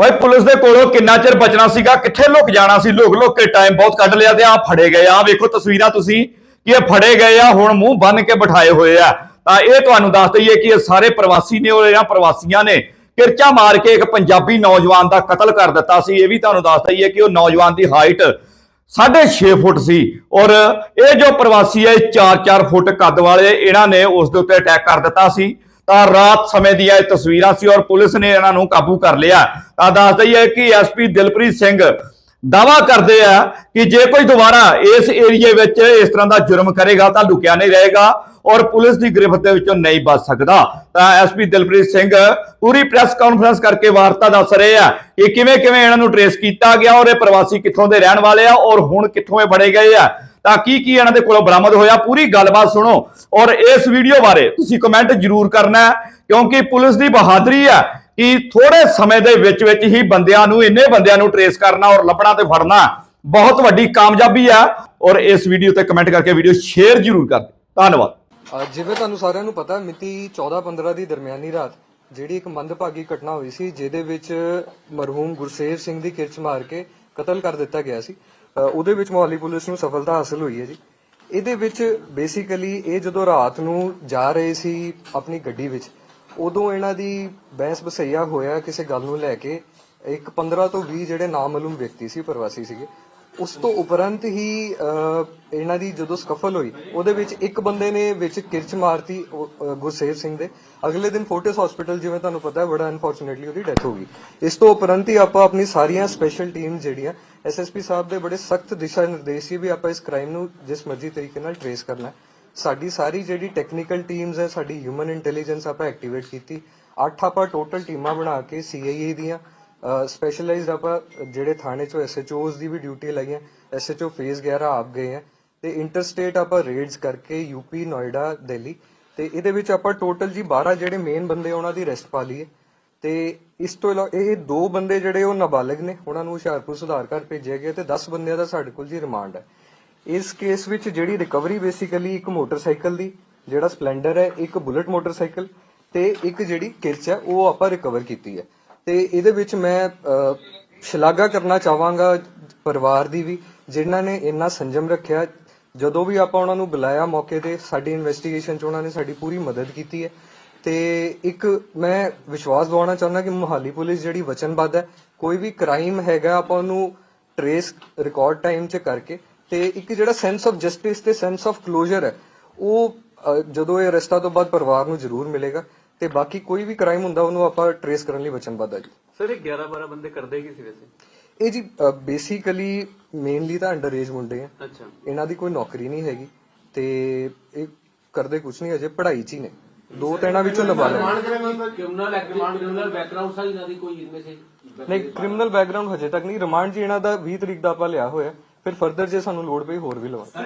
ਓਏ ਪੁਲਿਸ ਦੇ ਕੋਲੋਂ ਕਿੰਨਾ ਚਿਰ ਬਚਣਾ ਸੀਗਾ? ਕਿੱਥੇ ਲੁਕ ਜਾਣਾ ਸੀ? ਲੁਕ ਲੁਕ ਕੇ ਟਾਈਮ ਬਹੁਤ ਕੱਢ ਲਿਆ ਤੇ ਆ ਫੜੇ ਗਏ ਆ। ਵੇਖੋ ਤਸਵੀਰਾਂ ਤੁਸੀਂ ਕਿ ਇਹ ਫੜੇ ਗਏ ਆ, ਹੁਣ ਮੂੰਹ ਬੰਨ ਕੇ ਬਿਠਾਏ ਹੋਏ ਆ। ਤਾਂ ਇਹ ਤੁਹਾਨੂੰ ਦੱਸ ਦਈਏ ਕਿ ਇਹ ਸਾਰੇ ਪ੍ਰਵਾਸੀ ਨੇ ਔਰ ਇਹਨਾਂ ਪ੍ਰਵਾਸੀਆਂ ਨੇ ਕਿਰਚਾ ਮਾਰ ਕੇ ਇੱਕ ਪੰਜਾਬੀ ਨੌਜਵਾਨ ਦਾ ਕਤਲ ਕਰ ਦਿੱਤਾ ਸੀ। ਇਹ ਵੀ ਤੁਹਾਨੂੰ ਦੱਸ ਦਈਏ ਕਿ ਉਹ ਨੌਜਵਾਨ ਦੀ ਹਾਈਟ 6.5 ਫੁੱਟ ਸੀ ਔਰ ਇਹ ਜੋ ਪ੍ਰਵਾਸੀ ਹੈ 4-4 ਫੁੱਟ ਕੱਦ ਵਾਲੇ ਇਹਨਾਂ ਨੇ ਉਸ ਦੇ ਉੱਤੇ ਅਟੈਕ ਕਰ ਦਿੱਤਾ ਸੀ। ਤਾਂ ਰਾਤ ਸਮੇਂ ਦੀਆਂ ਇਹ ਤਸਵੀਰਾਂ ਸੀ ਔਰ ਪੁਲਿਸ ਨੇ ਇਹਨਾਂ ਨੂੰ ਕਾਬੂ ਕਰ ਲਿਆ। ਤਾਂ ਦੱਸ ਦਈਏ ਕਿ ਐਸਪੀ ਦਿਲਪ੍ਰੀਤ ਸਿੰਘ ਦਾਵਾ ਕਰਦੇ ਆ ਕਿ ਜੇ ਕੋਈ ਦੁਬਾਰਾ ਇਸ ਏਰੀਏ ਵਿੱਚ ਇਸ ਤਰ੍ਹਾਂ ਦਾ ਜੁਰਮ ਕਰੇਗਾ ਤਾਂ ਲੁਕਿਆ ਨਹੀਂ ਰਹੇਗਾ ਔਰ ਪੁਲਿਸ ਦੀ ਗ੍ਰਿਫਤ ਦੇ ਵਿੱਚੋਂ ਨਹੀਂ ਬਚ ਸਕਦਾ। ਤਾਂ ਐਸਪੀ ਦਿਲਪ੍ਰੀਤ ਸਿੰਘ ਪੂਰੀ ਪ੍ਰੈਸ ਕਾਨਫਰੰਸ ਕਰਕੇ ਵਾਰਤਾ ਦੱਸ ਰਹੇ ਆ ਕਿ ਕਿਵੇਂ ਕਿਵੇਂ ਇਹਨਾਂ ਨੂੰ ਟਰੇਸ ਕੀਤਾ ਗਿਆ ਔਰ ਇਹ ਪ੍ਰਵਾਸੀ ਕਿੱਥੋਂ ਦੇ ਰਹਿਣ ਵਾਲੇ ਆ ਔਰ ਹੁਣ ਕਿੱਥੋਂ ਇਹ ਫੜੇ ਗਏ ਆ। ਤਾਂ ਕੀ ਕੀ ਇਹਨਾਂ ਦੇ ਕੋਲੋਂ ਬਰਾਮਦ ਹੋਇਆ? ਪੂਰੀ ਗੱਲਬਾਤ ਸੁਣੋ। ਔਰ ਇਸ ਵੀਡੀਓ ਬਾਰੇ ਤੁਸੀਂ ਕਮੈਂਟ ਜ਼ਰੂਰ ਕਰਨਾ ਹੈ, ਕਿਉਂਕਿ ਪੁਲਿਸ ਦੀ ਬਹਾਦਰੀ ਹੈ ਕਿ ਥੋੜੇ ਸਮੇਂ ਦੇ ਵਿੱਚ ਵਿੱਚ ਹੀ ਬੰਦਿਆਂ ਨੂੰ ਇੰਨੇ ਬੰਦਿਆਂ ਨੂੰ ਟਰੇਸ ਕਰਨਾ ਔਰ ਲੱਭਣਾ ਤੇ ਫੜਨਾ ਬਹੁਤ ਵੱਡੀ ਕਾਮਯਾਬੀ ਆ ਔਰ ਇਸ ਵੀਡੀਓ ਤੇ ਕਮੈਂਟ ਕਰਕੇ ਵੀਡੀਓ ਸ਼ੇਅਰ ਜ਼ਰੂਰ ਕਰ ਦਿਓ। ਧੰਨਵਾਦ। ਜਿਵੇਂ ਤੁਹਾਨੂੰ ਸਾਰਿਆਂ ਨੂੰ ਪਤਾ ਮਿਤੀ 14-15 ਦੀ ਦਰਮਿਆਨੀ ਰਾਤ ਜਿਹੜੀ ਇੱਕ ਮੰਦਭਾਗੀ ਘਟਨਾ ਹੋਈ ਸੀ ਜਿਹਦੇ ਵਿੱਚ ਮਰਹੂਮ ਗੁਰਸੇਵ ਸਿੰਘ ਦੀ ਕਿਰਚ ਮਾਰ ਕੇ ਕਤਲ ਕਰ ਦਿੱਤਾ ਗਿਆ ਸੀ। ਉਹਦੇ ਵਿੱਚ ਮੋਹਾਲੀ ਪੁਲਿਸ ਨੂੰ ਸਫਲਤਾ ਹਾਸਲ ਹੋਈ ਹੈ ਜੀ। ਇਹਦੇ ਵਿੱਚ ਬੇਸਿਕਲੀ ਇਹ ਜਦੋਂ ਰਾਤ ਨੂੰ ਜਾ ਰਹੇ ਸੀ ਆਪਣੀ ਗੱਡੀ ਵਿੱਚ, ਉਦੋਂ ਇਹਨਾਂ ਦੀ ਬਹਿਸ ਬਸਈਆ ਹੋਇਆ ਕਿਸੇ ਗੱਲ ਨੂੰ ਲੈ ਕੇ। ਇੱਕ 15 ਤੋਂ 20 ਜਿਹੜੇ ਨਾਮਾਲੂਮ ਵਿਅਕਤੀ ਸੀ ਪ੍ਰਵਾਸੀ ਸੀਗੇ। ਉਸ ਤੋਂ ਉਪਰੰਤ ਹੀ ਇਹਨਾਂ ਦੀ ਜਦੋਂ ਸਕਫਲ ਹੋਈ, ਉਹਦੇ ਵਿੱਚ ਇੱਕ ਬੰਦੇ ਨੇ ਵਿੱਚ ਕਿਰਚ ਮਾਰਤੀ ਗੁਰਸੇਵ ਸਿੰਘ ਦੇ। ਅਗਲੇ ਦਿਨ ਫੋਰਟਿਸ ਹਸਪੀਟਲ ਜਿਵੇਂ ਤੁਹਾਨੂੰ ਪਤਾ ਹੈ, ਬੜਾ ਅਨਫੋਰਚੂਨੇਟਲੀ ਉਹਦੀ ਡੈਥ ਹੋ ਗਈ। ਇਸ ਤੋਂ ਉਪਰੰਤ ਹੀ ਆਪਾਂ ਆਪਣੀ ਸਾਰੀਆਂ ਸਪੈਸ਼ਲ ਟੀਮ ਜਿਹੜੀਆਂ ਐਸਐਸਪੀ ਸਾਹਿਬ ਦੇ ਬੜੇ ਸਖਤ ਦਿਸ਼ਾ ਨਿਰਦੇਸ਼ ਸੀ ਵੀ ਆਪਾਂ ਇਸ ਕ੍ਰਾਈਮ ਨੂੰ ਜਿਸ ਮਰਜ਼ੀ ਤਰੀਕੇ ਨਾਲ ਟਰੇਸ ਕਰਨਾ ਹੈ। ਸਾਡੀ ਸਾਰੀ ਜਿਹੜੀ ਟੈਕਨੀਕਲ ਟੀਮਸ ਹੈ, ਸਾਡੀ ਹਿਊਮਨ ਇੰਟੈਲੀਜੈਂਸ ਆਪਾਂ ਐਕਟੀਵੇਟ ਕੀਤੀ। ਅੱਠ ਆਪਾਂ ਟੋਟਲ ਟੀਮਾਂ ਬਣਾ ਕੇ ਸੀਆਈਏ ਦੀਆਂ ਸਪੈਸ਼ਲਾਈਜ਼ਡ ਆਪਾਂ ਜਿਹੜੇ ਥਾਣੇ ਚੋਂ ਐਸਐਚਓਜ਼ ਦੀ ਵੀ ਡਿਊਟੀ ਲਾਈਆਂ ਐਸਐਚਓ ਫੇਜ਼ 11 ਆਪ ਗਏ ਆ, ਤੇ ਇੰਟਰਸਟੇਟ ਆਪਾਂ ਰੇਡਸ ਕਰਕੇ ਯੂਪੀ ਨੋਇਡਾ ਦਿੱਲੀ ਤੇ ਇਹਦੇ ਵਿੱਚ ਆਪਾਂ ਟੋਟਲ ਜੀ 12 ਜਿਹੜੇ ਮੇਨ ਬੰਦੇ ਉਹਨਾਂ ਦੀ ਰੈਸਟ ਪਾ ਲਈਏ। ਤੇ ਇਸ ਤੋਂ ਇਲਾਵਾ ਇਹ ਦੋ ਬੰਦੇ ਜਿਹੜੇ ਉਹ ਨਾਬਾਲਗ ਨੇ, ਉਹਨਾਂ ਨੂੰ ਹੁਸ਼ਿਆਰਪੁਰ ਸੁਧਾਰ ਘਰ ਭੇਜਿਆ ਗਿਆ ਤੇ 10 ਬੰਦਿਆਂ ਦਾ ਸਾਡੇ ਕੋਲ ਜੀ ਰਿਮਾਂਡ ਹੈ। ਇਸ ਕੇਸ ਵਿੱਚ ਜਿਹੜੀ ਰਿਕਵਰੀ ਬੇਸਿਕਲੀ ਇੱਕ ਮੋਟਰਸਾਈਕਲ ਦੀ, ਜਿਹੜਾ ਸਪਲੈਂਡਰ ਹੈ, ਇੱਕ ਬੁਲਟ ਮੋਟਰਸਾਈਕਲ ਤੇ ਇੱਕ ਜਿਹੜੀ ਕਿਰਚ ਹੈ, ਉਹ ਆਪਾਂ ਰਿਕਵਰ ਕੀਤੀ ਹੈ। ਤੇ ਇਹਦੇ ਵਿੱਚ ਮੈਂ ਸ਼ਲਾਘਾ ਕਰਨਾ ਚਾਹਾਂਗਾ ਪਰਿਵਾਰ ਦੀ ਵੀ, ਜਿਨ੍ਹਾਂ ਨੇ ਇੰਨਾ ਸੰਜਮ ਰੱਖਿਆ। ਜਦੋਂ ਵੀ ਆਪਾਂ ਉਹਨਾਂ ਨੂੰ ਬੁਲਾਇਆ ਮੌਕੇ ਤੇ, ਸਾਡੀ ਇਨਵੈਸਟੀਗੇਸ਼ਨ 'ਚ ਉਹਨਾਂ ਨੇ ਸਾਡੀ ਪੂਰੀ ਮਦਦ ਕੀਤੀ ਹੈ। ਤੇ ਇੱਕ ਮੈਂ ਵਿਸ਼ਵਾਸ ਦਿਵਾਉਣਾ ਚਾਹੁੰਦਾ ਕਿ ਮੁਹਾਲੀ ਪੁਲਿਸ ਜਿਹੜੀ ਵਚਨਬੱਧ ਹੈ, ਕੋਈ ਵੀ ਕ੍ਰਾਈਮ ਹੈਗਾ, ਆਪਾਂ ਉਹਨੂੰ ਟਰੇਸ ਰਿਕਾਰਡ ਟਾਈਮ 'ਚ ਕਰਕੇ, ਤੇ ਇੱਕ ਜਿਹੜਾ ਸੈਂਸ ਆਫ ਜਸਟਿਸ ਤੇ ਸੈਂਸ ਆਫ ਕਲੋਜ਼ਰ ਹੈ, ਉਹ ਜਦੋਂ ਇਹ ਰਸਤਾ ਤੋਂ ਬਾਅਦ ਪਰਿਵਾਰ ਨੂੰ ਜ਼ਰੂਰ ਮਿਲੇਗਾ। ਤੇ ਬਾਕੀ ਕੋਈ ਵੀ ਕ੍ਰਾਈਮ ਹੁੰਦਾ ਉਹਨੂੰ ਆਪਾਂ ਟਰੇਸ ਕਰਨ ਲਈ ਵਚਨਬੱਧ ਆ ਜੀ। ਸਰ ਇਹ 11 12 ਬੰਦੇ ਕਰਦੇ ਕੀ ਸੀ ਵੈਸੇ? ਇਹ ਜੀ ਬੇਸਿਕਲੀ ਮੇਨਲੀ ਤਾਂ ਅੰਡਰ ਏਜ ਮੁੰਡੇ ਆ। ਅੱਛਾ। ਇਹਨਾਂ ਦੀ ਕੋਈ ਨੌਕਰੀ ਨਹੀਂ ਹੈਗੀ ਤੇ ਇਹ ਕਰਦੇ ਕੁਝ ਨਹੀਂ ਅਜੇ ਪੜ੍ਹਾਈ 'ਚ ਹੀ ਨੇ। ਦੋ ਤਿੰਨਾਂ ਵਿੱਚੋਂ ਲਵਾ ਲੈਣ ਨਹੀਂ ਕ੍ਰਿਮੀਨਲ ਬੈਕਗ੍ਰਾਉਂਡ ਹਜੇ ਤੱਕ ਨਹੀਂ ਰਿਮਾਂਡ ਜੀ ਇਹਨਾਂ ਦਾ 20 ਤਰੀਕ ਦਾ ਆਪਾਂ ਲਿਆ ਹੋਇਆ। ਫਿਰ ਫਰਦਰ ਜੇ ਸਾਨੂੰ ਲੋੜ ਪਈ ਹੋਰ ਵੀ ਲਵਾ सर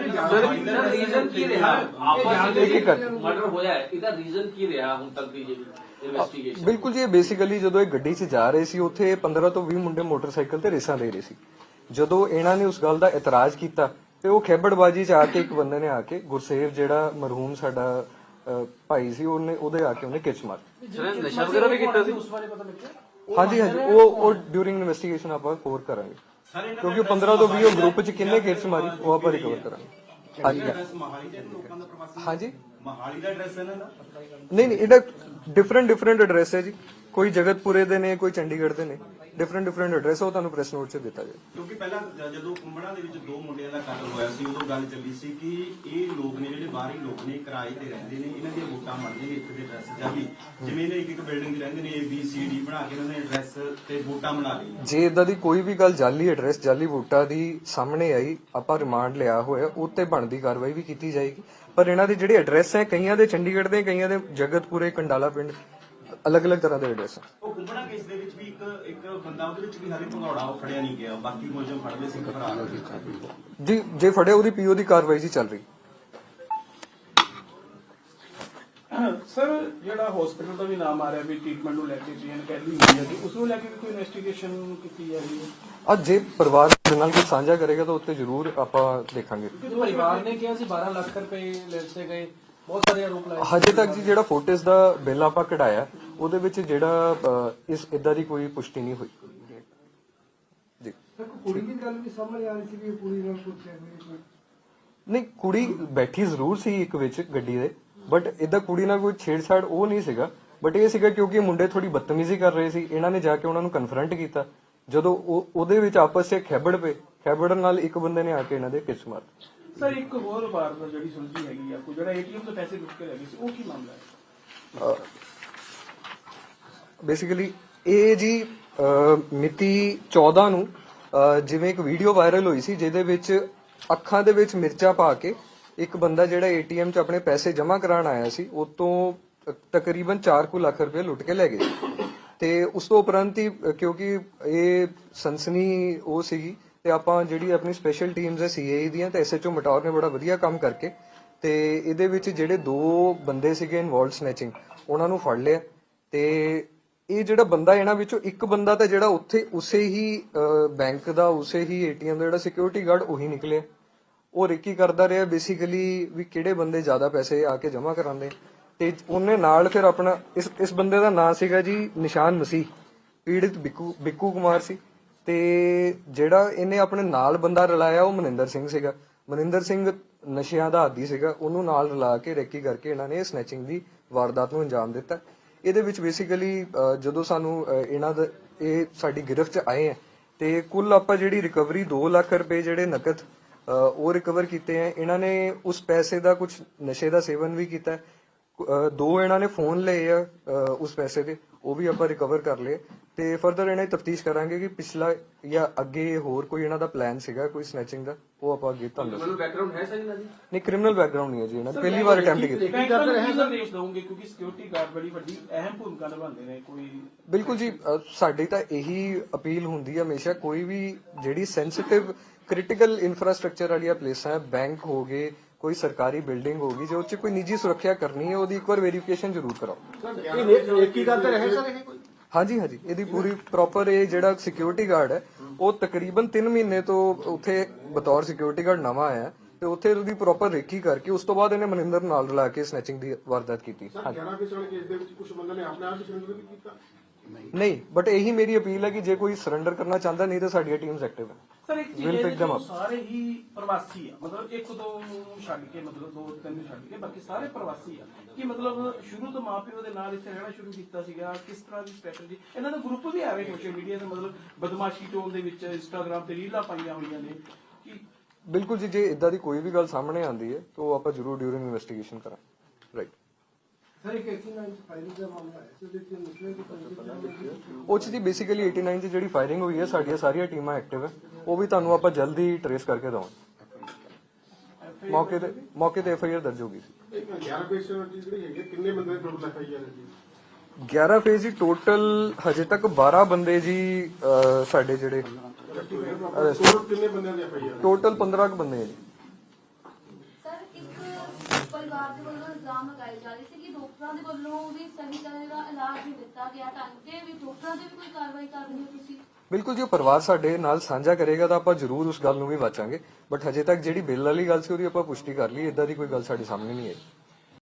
रीजन की रहा आपस एक एक कर। में मर्डर होया है इधर रीजन की रहा हम तक की इन्वेस्टिगेशन ਬਿਲਕੁਲ ਜੀ ਬੇਸਿਕਲੀ ਜਦੋਂ ਇਹ ਗੱਡੀ 'ਚ ਜਾ ਰਹੇ ਸੀ ਉੱਥੇ 15 ਤੋਂ 20 ਮੁੰਡੇ ਮੋਟਰਸਾਈਕਲ ਤੇ ਰੇਸਾਂ ਦੇ ਰਹੇ ਸੀ ਜਦੋਂ ਇਹਨਾਂ ਨੇ ਉਸ ਗੱਲ ਦਾ ਇਤਰਾਜ਼ ਕੀਤਾ ਤੇ ਉਹ ਖੇਬੜਬਾਜੀ 'ਚ ਆ ਕੇ ਇੱਕ ਬੰਦੇ ਨੇ ਆ ਕੇ ਗੁਰਸੇਵ ਜਿਹੜਾ ਮਰਹੂਮ ਸਾਡਾ ਅਹ, ਭਾਈ ਸੀ ਉਹਨੇ ਉਹਦੇ ਆ ਕੇ ਉਹਨੇ ਕਿਚ ਮਾਰ ਸਰ ਇਹ ਨਸ਼ਾ ਵਗੈਰਾ ਵੀ ਕੀਤਾ ਸੀ ਹਾਂਜੀ ਹਾਂਜੀ ਉਹ ਉਹ ਡਿਊਰਿੰਗ ਇਨਵੈਸਟੀਗੇਸ਼ਨ ਆਪਾਂ ਹੋਰ ਕਰਾਂਗੇ ਕਿਉਂਕਿ ਉਹ 15 ਤੋਂ 20 ਉਹ ਗਰੁੱਪ 'ਚ ਕਿੰਨੇ ਕਿਚ ਮਾਰੀ ਉਹ ਆਪਾਂ ਰਿਕਵਰ ਕਰਾਂਗੇ। ਹਾਂਜੀ। ਹਾਂਜੀ। ਮਹਾਲੀ ਦਾ ਐਡਰੈਸ ਇਹਨਾਂ ਦਾ? ਨਹੀਂ ਨਹੀਂ ਇਹਦਾ ਡਿਫਰੈਂਟ ਡਿਫਰੈਂਟ ਐਡਰੈਸ ਹੈ ਜੀ। ਕੋਈ ਜਗਤਪੁਰੇ ਦੇ ਨੇ ਕੋਈ ਚੰਡੀਗੜ੍ਹ ਦੇ ਨੇ। ਡਿਫਰੈਂਟ ਡਿਫਰੈਂਟ ਐਡਰੈਸ ਉਹ ਤੁਹਾਨੂੰ ਪ੍ਰੈਸ ਨੋਟ 'ਚ ਦਿੱਤਾ ਜਾਏ ਕਿਉਂਕਿ ਪਹਿਲਾਂ ਜ- ਜਦੋਂ ਕੁੰਬੜਾ ਦੇ ਵਿੱਚ ਦੋ ਮੁੰਡਿਆਂ ਦਾ ਕਤਲ ਹੋਇਆ ਸੀ ਉਦੋਂ ਗੱਲ ਚੱਲੀ ਸੀ ਕਿ ਇਹ ਲੋਕ ਨੇ ਜਿਹੜੇ ਬਾਹਰੀ ਲੋਕ ਨੇ ਕਿਰਾਏ ਤੇ ਰਹਿੰਦੇ ਨੇ ਇਹਨਾਂ ਦੀਆਂ ਵੋਟਾਂ ਬਣਦੀਆਂ ਨੇ ਇੱਥੇ ਦੇ ਐਡਰੈਸ ਜਾਲੀ ਜਿਵੇਂ ਇਹ ਇੱਕ ਇੱਕ ਬਿਲਡਿੰਗ 'ਚ ਰਹਿੰਦੇ ਨੇ A B C D ਬਣਾ ਕੇ ਇਹਨਾਂ ਨੇ ਐਡਰੈਸ ਤੇ ਵੋਟਾਂ ਬਣਾ ਲਈਆਂ। ਜੇ ਇਦਾਂ ਦੀ ਕੋਈ ਵੀ ਗੱਲ ਜਾਲੀ ਐਡਰੈਸ ਜਾਲੀ ਵੋਟਾਂ ਦੀ ਸਾਹਮਣੇ ਆਈ ਆਪਾਂ ਰਿਮਾਂਡ ਲਿਆ ਹੋਇਆ ਉੱਤੇ ਬਣਦੀ ਕਾਰਵਾਈ ਵੀ ਕੀਤੀ ਜਾਏਗੀ। ਪਰ ਇਹਨਾਂ ਦੇ ਜਿਹੜੇ ਐਡਰੈਸ ਹੈ ਕਈਆਂ ਦੇ ਚੰਡੀਗੜ੍ਹ ਦੇ ਕਈਆਂ ਦੇ ਜਗਤਪੁਰੇ ਕੰਡਾਲਾ ਪਿੰਡ ਅਲੱਗ-ਅਲੱਗ ਤਰ੍ਹਾਂ ਦੇ ਐਡਰੈਸ ਹੈ। ਉਹ ਕੁੰਬੜਾ ਕੇਸ ਦੇ ਵਿੱਚ ਵੀ ਇੱਕ ਇੱਕ ਬੰਦਾ ਉਹਦੇ ਵਿੱਚ ਵੀ ਹਾਲੇ ਭਗੌੜਾ ਉਹ ਫੜਿਆ ਨਹੀਂ ਗਿਆ। ਬਾਕੀ ਮੁਲਜ਼ਮ ਫੜ ਲਏ ਸੀ ਫਰਾਰ ਹੋ ਗਏ ਜੀ ਜੇ ਫੜੇ ਉਹਦੀ ਪੀਓ ਦੀ ਕਾਰਵਾਈ ਜੀ ਚੱਲ ਰਹੀ। ਸਰ ਜਿਹੜਾ ਹਸਪੀਟਲ ਦਾ ਵੀ ਨਾਮ ਆ ਰਿਹਾ ਵੀ ਟ੍ਰੀਟਮੈਂਟ ਨੂੰ ਲੈ ਕੇ ਜੀਐਨ ਅਕੈਡਮੀ ਹੋਈ ਹੈ ਜੀ ਉਸ ਨੂੰ ਲੈ ਕੇ ਵੀ ਕੋਈ ਇਨਵੈਸਟੀਗੇਸ਼ਨ ਕੀਤੀ ਜਾ ਰਹੀ ਹੈ? ਅੱਜ ਜੇ ਪਰਿਵਾਰ ਨਾਲ ਕੋਈ ਸਾਂਝਾ ਕਰੇਗਾ ਤਾਂ ਉੱਤੇ ਜ਼ਰੂਰ ਆਪਾਂ ਦੇਖਾਂਗੇ। ਪਰਿਵਾਰ ਨੇ ਕਿਹਾ ਸੀ 12 ਲੱਖ ਰੁਪਏ ਲੈਸੇ ਗਏ ਬਹੁਤ ਸਾਰੇ ਆਰੋਪ ਲਾਏ। ਹਜੇ ਤੱਕ ਜੀ ਜਿਹੜਾ ਫੋਟੇਸ ਦਾ ਬਿੱਲ ਆਪਾਂ ਕਢਾਇਆ ਉਹਦੇ ਵਿੱਚ ਜਿਹੜਾ ਇਸ ਇਦਾਂ ਦੀ ਕੋਈ ਪੁਸ਼ਟੀ ਨਹੀਂ ਹੋਈ। ਜੀ। ਕੁੜੀ ਦੀ ਗੱਲ ਵੀ ਸਮਝ ਆ ਰਹੀ ਸੀ ਵੀ ਕੁੜੀ ਨਾਲ ਕੁਝ ਨਹੀਂ ਕੁੜੀ ਬੈਠੀ ਜ਼ਰੂਰ ਸੀ ਇੱਕ ਵਿੱਚ ਗੱਡੀ ਦੇ। ਬਟ ਇਦਾਂ ਕੁੜੀ ਨਾਲ ਕੋਈ ਛੇੜਛਾੜ ਉਹ ਨਹੀਂ ਸੀਗਾ। ਬਟ ਇਹ ਸੀਗਾ ਕਿਉਂਕਿ ਮੁੰਡੇ ਥੋੜੀ ਬਦਤਮੀਜ਼ੀ ਕਰ ਰਹੇ ਸੀ। ਇਹਨਾਂ ਨੇ ਜਾ ਕੇ ਉਹਨਾਂ ਨੂੰ ਕਨਫਰੰਟ ਕੀਤਾ। ਜਦੋਂ ਉਹ ਉਹਦੇ ਵਿੱਚ ਆਪਸ ਵਿੱਚ ਖੈਬੜ ਪਏ। ਖੈਬੜਨ ਨਾਲ ਇੱਕ ਬੰਦੇ ਨੇ ਆ ਕੇ ਇਹਨਾਂ ਦੇ ਕਿਸ ਮਾਰ ਸਰ ਇੱਕ ਹੋਰ ਵਾਰ ਦਾ ਜਿਹੜੀ ਸੁਲਝੀ ਹੈਗੀ ਆ ਕੋਈ ਜਿਹੜਾ ਏਟੀਐਮ ਤੋਂ ਪੈਸੇ ਲੁੱਟ ਕੇ ਲੈ ਗਏ ਸੀ ਉਹ ਕੀ ਮਾਮਲਾ ਹੈ? ਬੇਸਿਕਲੀ ਇਹ ਜੀ ਮਿਤੀ 14 ਨੂੰ ਜਿਵੇਂ ਇੱਕ ਵੀਡੀਓ ਵਾਇਰਲ ਹੋਈ ਸੀ ਜਿਹਦੇ ਵਿੱਚ ਅੱਖਾਂ ਦੇ ਵਿੱਚ ਮਿਰਚਾਂ ਪਾ ਕੇ ਇੱਕ ਬੰਦਾ ਜਿਹੜਾ ਏਟੀਐਮ 'ਚ ਆਪਣੇ ਪੈਸੇ ਜਮ੍ਹਾਂ ਕਰਾਉਣ ਆਇਆ ਸੀ, ਉਹ ਤੋਂ ਤਕਰੀਬਨ 4 ਕੁ ਲੱਖ ਰੁਪਏ ਲੁੱਟ ਕੇ ਲੈ ਗਏ। ਤੇ ਉਸ ਤੋਂ ਉਪਰੰਤ ਹੀ ਕਿਉਂਕਿ ਇਹ ਸਨਸਨੀ ਉਹ ਸੀਗੀ, ਤੇ ਆਪਾਂ ਜਿਹੜੀ ਆਪਣੀ ਸਪੈਸ਼ਲ ਟੀਮਸ ਹੈ ਸੀਏਈ ਦੀਆਂ, ਤੇ ਐਸਐਚਓ ਮਟੌਰ ਨੇ ਬੜਾ ਵਧੀਆ ਕੰਮ ਕਰਕੇ, ਤੇ ਇਹਦੇ ਵਿੱਚ ਜਿਹੜੇ ਦੋ ਬੰਦੇ ਸੀਗੇ ਇਨਵੋਲਡ ਸਨੈਚਿੰਗ ਉਹਨਾਂ ਨੂੰ ਫੜ ਲਿਆ। ਤੇ ਇਹ ਜਿਹੜਾ ਬੰਦਾ ਇਹਨਾਂ ਵਿੱਚੋਂ ਇੱਕ ਬੰਦਾ ਤਾਂ ਜਿਹੜਾ ਉੱਥੇ ਉਸੇ ਹੀ ਬੈਂਕ ਦਾ, ਉਸੇ ਹੀ ਏਟੀਐਮ ਦਾ ਜਿਹੜਾ ਸਿਕਿਉਰਿਟੀ ਗਾਰਡ ਉਹੀ ਨਿਕਲਿਆ। ਉਹ ਰੇਕੀ ਕਰਦਾ ਰਿਹਾ ਬੇਸਿਕਲੀ ਵੀ ਕਿਹੜੇ ਬੰਦੇ ਜ਼ਿਆਦਾ ਪੈਸੇ ਆ ਕੇ ਜਮ੍ਹਾਂ ਕਰਾਉਂਦੇ। ਤੇ ਉਹਨੇ ਨਾਲ ਫਿਰ ਆਪਣਾ, ਇਸ ਇਸ ਬੰਦੇ ਦਾ ਨਾਂ ਸੀਗਾ ਜੀ ਨਿਸ਼ਾਨ ਮਸੀਹ, ਪੀੜਿਤ ਬਿੱਕੂ ਬਿੱਕੂ ਕੁਮਾਰ ਸੀ। ਤੇ ਜਿਹੜਾ ਇਹਨੇ ਆਪਣੇ ਨਾਲ ਬੰਦਾ ਰਲਾਇਆ ਉਹ ਮਨਿੰਦਰ ਸਿੰਘ ਸੀਗਾ। ਮਨਿੰਦਰ ਸਿੰਘ ਨਸ਼ਿਆਂ ਦਾ ਆਦੀ ਸੀਗਾ। ਉਹਨੂੰ ਨਾਲ ਰਲਾ ਕੇ ਰੇਕੀ ਕਰਕੇ ਇਹਨਾਂ ਨੇ ਸਨੈਚਿੰਗ ਦੀ ਵਾਰਦਾਤ ਨੂੰ ਅੰਜਾਮ ਦਿੱਤਾ। ਇਹਦੇ ਵਿੱਚ ਬੇਸਿਕਲੀ ਜਦੋਂ ਸਾਨੂੰ ਇਹਨਾਂ ਦਾ, ਇਹ ਸਾਡੀ ਗਿਰਫਤ ਚ ਆਏ ਆ, ਤੇ ਕੁੱਲ ਆਪਾਂ ਜਿਹੜੀ ਰਿਕਵਰੀ 2 ਲੱਖ ਰੁਪਏ ਜਿਹੜੇ ਨਕਦ ਉਹ ਰਿਕਵਰ ਕੀਤੇ ਹੈ। ਇਹਨਾਂ ਨੇ ਉਸ ਪੈਸੇ ਦਾ ਕੁਝ ਨਸ਼ੇ ਦਾ ਸੇਵਨ ਵੀ ਕੀਤਾ ਦੋ ਇਹਨਾਂ ਨੇ ਫੋਨ ਲਏ ਆ ਉਸ ਪੈਸੇ ਦੇ ਉਹ ਵੀ ਆਪਾਂ ਰਿਕਵਰ ਕਰ ਲਏ। ਤੇ ਫਰਦਰ ਇਹਨਾਂ ਦੀ ਤਫਤੀਸ਼ ਕਰਾਂਗੇ ਕਿ ਪਿਛਲਾ ਜਾਂ ਅੱਗੇ ਹੋਰ ਕੋਈ ਇਹਨਾਂ ਦਾ ਪਲਾਨ ਸੀਗਾ ਕੋਈ ਸਨੈਚਿੰਗ ਦਾ ਉਹ ਆਪਾਂ ਅੱਗੇ ਤੁਹਾਨੂੰ ਦੱਸਾਂਗੇ। ਮੈਨੂੰ ਬੈਕਗ੍ਰਾਉਂਡ ਹੈ ਸਰ ਇਹਨਾਂ ਦੀ? ਨਹੀਂ ਕ੍ਰਿਮੀਨਲ ਬੈਕਗ੍ਰਾਉਂਡ ਨਹੀਂ ਹੈ ਜੀ ਇਹਨਾਂ ਪਹਿਲੀ ਵਾਰ ਅਟੈਂਪਟ ਕੀਤਾ। ਬੈਂਕ ਦਾ ਕੀ ਸੰਦੇਸ਼ ਦਵਾਂਗੇ ਕਿਉਂਕਿ ਸਿਕਿਉਰਿਟੀ ਗਾਰਡ ਬੜੀ ਵੱਡੀ ਅਹਿਮ ਭੂਮਿਕਾ ਨਿਭਾਉਂਦੇ ਨੇ ਕੋਈ ਬਿਲਕੁਲ ਜੀ ਅ, ਸਾਡੀ ਤਾਂ ਇਹੀ ਅਪੀਲ ਹੁੰਦੀ ਹੈ ਹਮੇਸ਼ਾ ਕੋਈ ਵੀ ਜਿਹੜੀ ਸੈਂਸਿਟਿਵ ਕ੍ਰਿਟੀਕਲ ਇਨਫਰਾਸਟ੍ਰਕਚਰ ਵਾਲੀਆਂ ਪਲੇਸਾਂ ਹੈ ਬੈਂਕ ਹੋ ਗਏ ਕੋਈ ਸਰਕਾਰੀ ਬਿਲਡਿੰਗ ਹੋਗੀ ਜੋ ਚ ਕੋਈ ਨਿੱਜੀ ਸੁਰੱਖਿਆ ਕਰਨੀ ਹੈ ਉਹਦੀ ਇੱਕ ਵਾਰ ਵੈਰੀਫਿਕੇਸ਼ਨ ਜ਼ਰੂਰ ਕਰਾਓ। ਇੱਕ ਹੀ ਗੱਲ ਤਾਂ ਰਹੇ ਸਰ ਇਹ ਕੋਈ? ਹਾਂਜੀ ਹਾਂਜੀ। ਇਹਦੀ ਪੂਰੀ ਪ੍ਰੋਪਰ ਇਹ ਜਿਹੜਾ ਸਿਕਿਉਰਿਟੀ ਗਾਰਡ ਹੈ ਉਹ ਤਕਰੀਬਨ 3 ਮਹੀਨੇ ਤੋਂ ਉੱਥੇ ਬਤੌਰ ਸਿਕਿਉਰਿਟੀ ਗਾਰਡ ਨਵਾਂ ਆਇਆ ਤੇ ਉੱਥੇ ਉਹਦੀ ਪ੍ਰੋਪਰ ਰੇਕੀ ਕਰਕੇ ਉਸ ਤੋਂ ਬਾਅਦ ਇਹਨੇ ਮਨਿੰਦਰ ਨਾਲ ਰਲਾ ਕੇ ਸਨੈਚਿੰਗ ਦੀ ਵਾਰਦਾਤ ਕੀਤੀ। ਹਾਂਜੀ। 11 ਫੀਸਦ ਵਾਲੇ ਕੇਸ ਦੇ ਵਿੱਚ ਕੁਝ ਬੰਦੇ ਨੇ ਆਪਣੇ ਆਪ ਹੀ ਸਰੈਂਡਰ ਵੀ ਕੀਤਾ? ਨਹੀਂ ਬਟ ਇਹੀ ਮੇਰੀ ਅਪੀਲ ਹੈ ਕਿ ਜੇ ਕੋਈ ਸਰੈਂਡਰ ਕਰਨਾ ਚਾਹੁੰਦਾ ਨਹੀਂ ਤਾਂ ਸਾਡੀਆਂ ਟੀਮਸ ਐਕਟਿਵ ਹੈ ਸਰ ਇੱਕ ਚੀਜ਼ ਇਹ ਹੈ ਸਾਰੇ ਹੀ ਪ੍ਰਵਾਸੀ ਆ। ਮਤਲਬ ਇੱਕ ਦੋ ਨੂੰ ਛੱਡ ਕੇ ਮਤਲਬ ਦੋ ਤਿੰਨ ਨੂੰ ਛੱਡ ਕੇ ਬਾਕੀ ਸਾਰੇ ਪ੍ਰਵਾਸੀ ਆ। ਕਿ ਮਤਲਬ ਸ਼ੁਰੂ ਤੋਂ ਮਾਪਿਓ ਦੇ ਨਾਲ ਇੱਥੇ ਰਹਿਣਾ ਸ਼ੁਰੂ ਕੀਤਾ ਸੀਗਾ ਕਿਸ ਤਰ੍ਹਾਂ ਦੀ ਸਟ੍ਰੈਟਜੀ ਇਹਨਾਂ ਦਾ ਗਰੁੱਪ ਵੀ ਆਵੇ ਸੋਸ਼ਲ ਮੀਡੀਆ ਤੇ ਮਤਲਬ ਬਦਮਾਸ਼ੀ ਟੋਨ ਦੇ ਵਿੱਚ ਇੰਸਟਾਗ੍ਰam ਤੇ ਰੀਲਾਂ ਪਾਈਆਂ ਹੋਈਆਂ ਨੇ। ਕਿ ਬਿਲਕੁਲ ਜੀ ਜੇ ਇਦਾਂ ਦੀ ਕੋਈ ਵੀ ਗੱਲ ਸਾਹਮਣੇ ਆਉਂਦੀ ਹੈ ਤਾਂ ਆਪਾਂ ਜ਼ਰੂਰ ਡਿਊਰਿੰਗ ਇਨਵੈਸਟੀਗੇਸ਼ਨ ਕਰਾਂਗੇ। ਰਾਈਟ ਉਹ 'ਚ ਜੀ ਬੇਸਿਕਲੀ 89 'ਚ ਜਿਹੜੀ ਫਾਇਰਿੰਗ ਹੋਈ ਹੈ ਸਾਡੀਆਂ ਸਾਰੀਆਂ ਟੀਮਾਂ ਐਕਟਿਵ ਹੈ। ਉਹ ਵੀ ਤੁਹਾਨੂੰ ਆਪਾਂ ਜਲਦੀ ਟਰੇਸ ਕਰਕੇ ਦਵਾਂਗੇ। ਮੌਕੇ ਤੇ ਮੌਕੇ ਤੇ ਐਫਆਈਆਰ ਦਰਜ ਹੋ ਗਈ ਸੀ। ਇੱਕ 11 ਫੀਸਦ ਦੀ ਜਿਹੜੀ ਹੈਗੀ ਹੈ, ਕਿੰਨੇ ਬੰਦੇ ਟੋਟਲ ਐਫਆਈਆਰ ਹੈ ਜੀ 11 ਫੇਜ਼ ਦੀ ਟੋਟਲ ਹਜੇ ਤੱਕ 12 ਬੰਦੇ ਜੀ ਸਾਡੇ ਜਿਹੜੇ ਟੋਟਲ ਕਿੰਨੇ ਬੰਦਿਆਂ ਦੀ ਐਫਆਈਆਰ ਟੋਟਲ 15 ਕੁ ਬੰਦੇ ਹੈ ਜੀ। ਵੱਲੋਂ ਇਲਜ਼ਾਮ ਲਗਾਏ ਜਾ ਰਹੇ ਸੀ ਕਿ ਡਾਕਟਰਾਂ ਦੇ ਵੱਲੋਂ ਵੀ ਸਹੀ ਤਰ੍ਹਾਂ ਦਾ ਇਲਾਜ ਨਹੀਂ ਦਿੱਤਾ ਗਿਆ ਢੰਗ ਤੇ ਵੀ ਡਾਕਟਰਾਂ ਦੇ ਵੀ ਕੋਈ ਕਾਰਵਾਈ ਕਰ ਹੋ ਤੁਸੀਂ? ਬਿਲਕੁਲ ਜੀ, ਉਹ ਪਰਿਵਾਰ ਸਾਡੇ ਨਾਲ ਸਾਂਝਾ ਕਰੇਗਾ ਤਾਂ ਆਪਾਂ ਜ਼ਰੂਰ ਉਸ ਗੱਲ ਨੂੰ ਵੀ ਵਾਚਾਂਗੇ। ਬਟ ਹਜੇ ਤੱਕ ਜਿਹੜੀ ਬਿੱਲ ਵਾਲੀ ਗੱਲ ਸੀ ਉਹਦੀ ਆਪਾਂ ਪੁਸ਼ਟੀ ਕਰ ਲਈ ਇਦਾਂ ਦੀ ਕੋਈ ਗੱਲ ਸਾਡੇ ਸਾਹਮਣੇ ਨਹੀਂ ਆਈ।